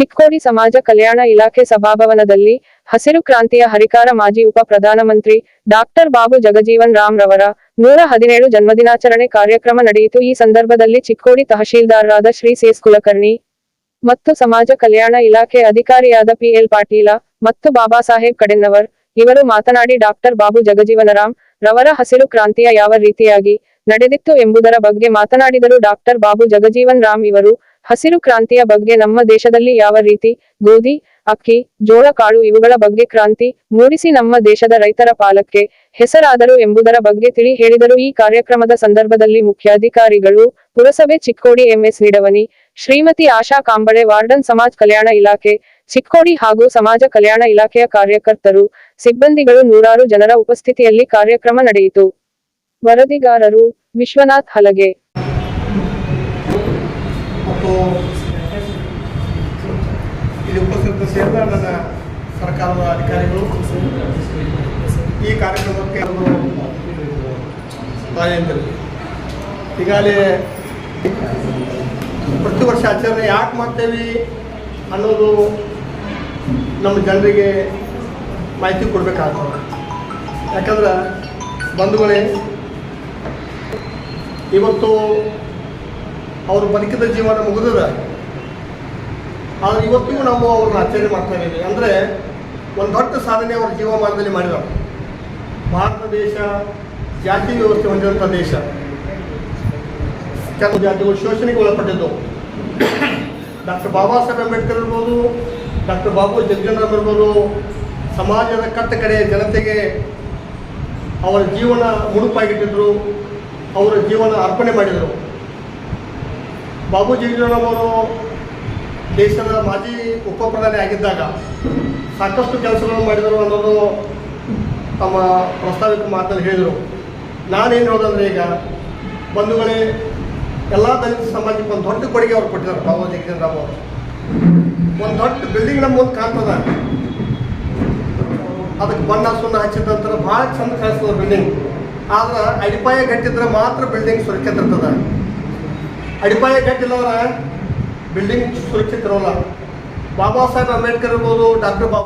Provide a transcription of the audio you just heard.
ಚಿಕ್ಕೋಡಿ ಸಮಾಜ ಕಲ್ಯಾಣ ಇಲಾಖೆ ಸಭಾಭವನದಲ್ಲಿ ಹಸಿರು ಕ್ರಾಂತಿಯ ಹರಿಕಾರ ಮಾಜಿ ಉಪ ಪ್ರಧಾನಮಂತ್ರಿ ಡಾಕ್ಟರ್ ಬಾಬು ಜಗಜೀವನ್ ರಾಮ್ ರವರ ನೂರ ಹದಿನೇಳು ಜನ್ಮದಿನಾಚರಣೆ ಕಾರ್ಯಕ್ರಮ ನಡೆಯಿತು. ಈ ಸಂದರ್ಭದಲ್ಲಿ ಚಿಕ್ಕೋಡಿ ತಹಶೀಲ್ದಾರರಾದ ಶ್ರೀ ಸೇಸ್ ಕುಲಕರ್ಣಿ ಮತ್ತು ಸಮಾಜ ಕಲ್ಯಾಣ ಇಲಾಖೆ ಅಧಿಕಾರಿಯಾದ ಪಿಎಲ್ ಪಾಟೀಲ ಮತ್ತು ಬಾಬಾ ಸಾಹೇಬ್ ಕಡೆನ್ನವರ್ ಇವರು ಮಾತನಾಡಿ, ಡಾಕ್ಟರ್ ಬಾಬು ಜಗಜೀವನರಾಮ್ ರವರ ಹಸಿರು ಕ್ರಾಂತಿಯ ಯಾವ ರೀತಿಯಾಗಿ ನಡೆದಿತ್ತು ಎಂಬುದರ ಬಗ್ಗೆ ಮಾತನಾಡಿದರು. ಡಾಕ್ಟರ್ ಬಾಬು ಜಗಜೀವನ್ ರಾಮ್ ಇವರು ಹಸಿರು ಕ್ರಾಂತಿಯ ಬಗ್ಗೆ ನಮ್ಮ ದೇಶದಲ್ಲಿ ಯಾವ ರೀತಿ ಗೋಧಿ, ಅಕ್ಕಿ, ಜೋಳ ಕಾಳು ಇವುಗಳ ಬಗ್ಗೆ ಕ್ರಾಂತಿ ಮೂಡಿಸಿ ನಮ್ಮ ದೇಶದ ರೈತರ ಪಾಲಕ್ಕೆ ಹೆಸರಾದರು ಎಂಬುದರ ಬಗ್ಗೆ ತಿಳಿ ಹೇಳಿದರು. ಈ ಕಾರ್ಯಕ್ರಮದ ಸಂದರ್ಭದಲ್ಲಿ ಮುಖ್ಯಾಧಿಕಾರಿಗಳು ಪುರಸಭೆ Chikkodi M S Nidavani, Shrimati Asha Kamble, warden ಸಮಾಜ ಕಲ್ಯಾಣ ಇಲಾಖೆ ಚಿಕ್ಕೋಡಿ ಹಾಗೂ ಸಮಾಜ ಕಲ್ಯಾಣ ಇಲಾಖೆಯ ಕಾರ್ಯಕರ್ತರು, ಸಿಬ್ಬಂದಿಗಳು ನೂರಾರು ಜನರ ಉಪಸ್ಥಿತಿಯಲ್ಲಿ ಕಾರ್ಯಕ್ರಮ ನಡೆಯಿತು. ವರದಿಗಾರರು ವಿಶ್ವನಾಥ್ ಹಲಗೆ. ಸೇರಿದ ನನ್ನ ಸರ್ಕಾರದ ಅಧಿಕಾರಿಗಳು ಈ ಕಾರ್ಯಕ್ರಮಕ್ಕೆ ತಾಯಂದಿರು ಈಗಾಗಲೇ ಪ್ರತಿ ವರ್ಷ ಆಚರಣೆ ಯಾಕೆ ಮಾಡ್ತೇವೆ ಅನ್ನೋದು ನಮ್ಮ ಜನರಿಗೆ ಮಾಹಿತಿ ಕೊಡಬೇಕಾಗ್ತದೆ. ಯಾಕಂದ್ರೆ ಬಂಧುಗಳೇ, ಇವತ್ತು ಅವರು ಬದುಕಿದ ಜೀವನ ಮುಗಿದದ. ಆದರೆ ಇವತ್ತಿಗೂ ನಾವು ಅವ್ರನ್ನ ಆಚರಣೆ ಮಾಡ್ತಾ ಇದ್ದೀವಿ. ಅಂದರೆ ಒಂದು ದೊಡ್ಡ ಸಾಧನೆ ಅವರ ಜೀವಮಾನದಲ್ಲಿ ಮಾಡಿದ್ರು ಭಾರತ ದೇಶ, ಜಾತಿ ವ್ಯವಸ್ಥೆ ಹೊಂದಿರುವಂಥ ದೇಶ. ಕೆಲವು ಜಾತಿಗಳು ಶೋಷಣೆಗೆ ಒಳಪಟ್ಟಿದ್ದವು ಡಾಕ್ಟರ್ ಬಾಬಾ ಸಾಹೇಬ್ ಅಂಬೇಡ್ಕರ್ ಇರ್ಬೋದು, ಡಾಕ್ಟರ್ ಬಾಬು ಜಗಜೀವನರಾಮ್ ಇರ್ಬೋದು, ಸಮಾಜದ ಕಟ್ಟ ಕಡೆ ಜನತೆಗೆ ಅವರ ಜೀವನ ಮುಡುಪಾಗಿಟ್ಟಿದ್ರು, ಅವರ ಜೀವನ ಅರ್ಪಣೆ ಮಾಡಿದರು. ಬಾಬು ಜಗಜೀವನರಾಮ್ ಅವರು ದೇಶದ ಮಾಜಿ ಉಪ ಪ್ರಧಾನಿ ಆಗಿದ್ದಾಗ ಸಾಕಷ್ಟು ಕೆಲಸಗಳನ್ನು ಮಾಡಿದರು ಅನ್ನೋದು ತಮ್ಮ ಪ್ರಸ್ತಾವಿಕ ಮಾತಲ್ಲಿ ಹೇಳಿದರು. ನಾನೇನು ಹೇಳೋದಂದ್ರೆ ಈಗ ಬಂಧುಗಳೇ ಎಲ್ಲ ದಲಿತ ಸಮಾಜಕ್ಕೆ ಒಂದು ದೊಡ್ಡ ಕೊಡುಗೆ ಅವ್ರು ಕೊಟ್ಟಿದ್ದಾರೆ ಬಾಬು ಜಗಜೀವನರಾಮ್ ಅವರು. ಒಂದು ದೊಡ್ಡ ಬಿಲ್ಡಿಂಗ್ ನಮ್ಮ ಮುಂದೆ ಕಾಣ್ತದ. ಅದಕ್ಕೆ ಬಣ್ಣ, ಸುಣ್ಣ ಹಚ್ಚಿದ ಭಾಳ ಚಂದ ಕಾಣಿಸ್ತದ ಬಿಲ್ಡಿಂಗ್ ಆದ್ರೆ ಅಡಿಪಾಯ ಗಟ್ಟಿದ್ರೆ ಮಾತ್ರ ಬಿಲ್ಡಿಂಗ್ ಸುರಕ್ಷಿತ ಇರ್ತದ. ಅಡಿಪಾಯ ಗಟ್ಟಿಲ್ಲವ್ರ ಬಿಲ್ಡಿಂಗ್ ಸುರಕ್ಷಿತ ಇರೋಲ್ಲ. ಬಾಬಾ ಸಾಹೇಬ್ ಅಂಬೇಡ್ಕರ್ ಇರ್ಬೋದು ಡಾಕ್ಟರ್ ಬಾಬಾ